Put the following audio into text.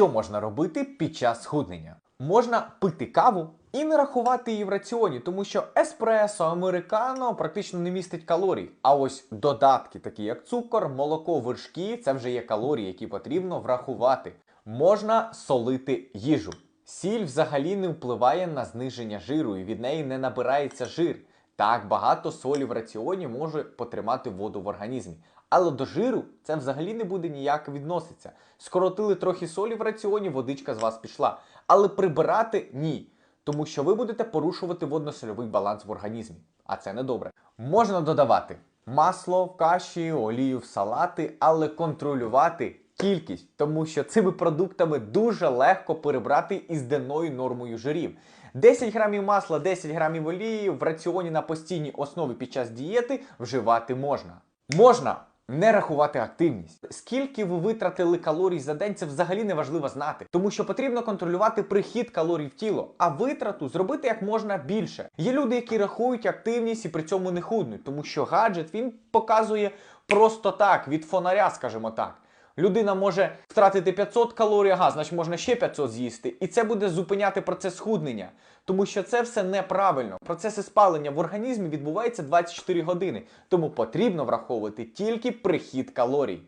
Що можна робити під час схуднення? Можна пити каву і не рахувати її в раціоні, тому що еспресо, американо практично не містить калорій. А ось додатки, такі як цукор, молоко, вершки, це вже є калорії, які потрібно врахувати. Можна солити їжу. Сіль взагалі не впливає на зниження жиру, і від неї не набирається жир. Так, багато солі в раціоні може потримати воду в організмі. Але до жиру це взагалі не буде ніяк відноситься. Скоротили трохи солі в раціоні, водичка з вас пішла. Але прибирати ні. Тому що ви будете порушувати водно-сольовий баланс в організмі. А це не добре. Можна додавати масло в каші, олію в салати, але контролювати кількість, тому що цими продуктами дуже легко перебрати із денною нормою жирів. 10 грамів масла, 10 грамів олії в раціоні на постійній основі під час дієти вживати можна. Можна не рахувати активність. Скільки ви витратили калорій за день, це взагалі не важливо знати, тому що потрібно контролювати прихід калорій в тіло, а витрату зробити як можна більше. Є люди, які рахують активність і при цьому не худнуть, тому що гаджет він показує просто так, від фонаря, скажімо так. Людина може втратити 500 калорій, ага, значить можна ще 500 з'їсти. І це буде зупиняти процес схуднення. Тому що це все неправильно. Процеси спалення в організмі відбуваються 24 години. Тому потрібно враховувати тільки прихід калорій.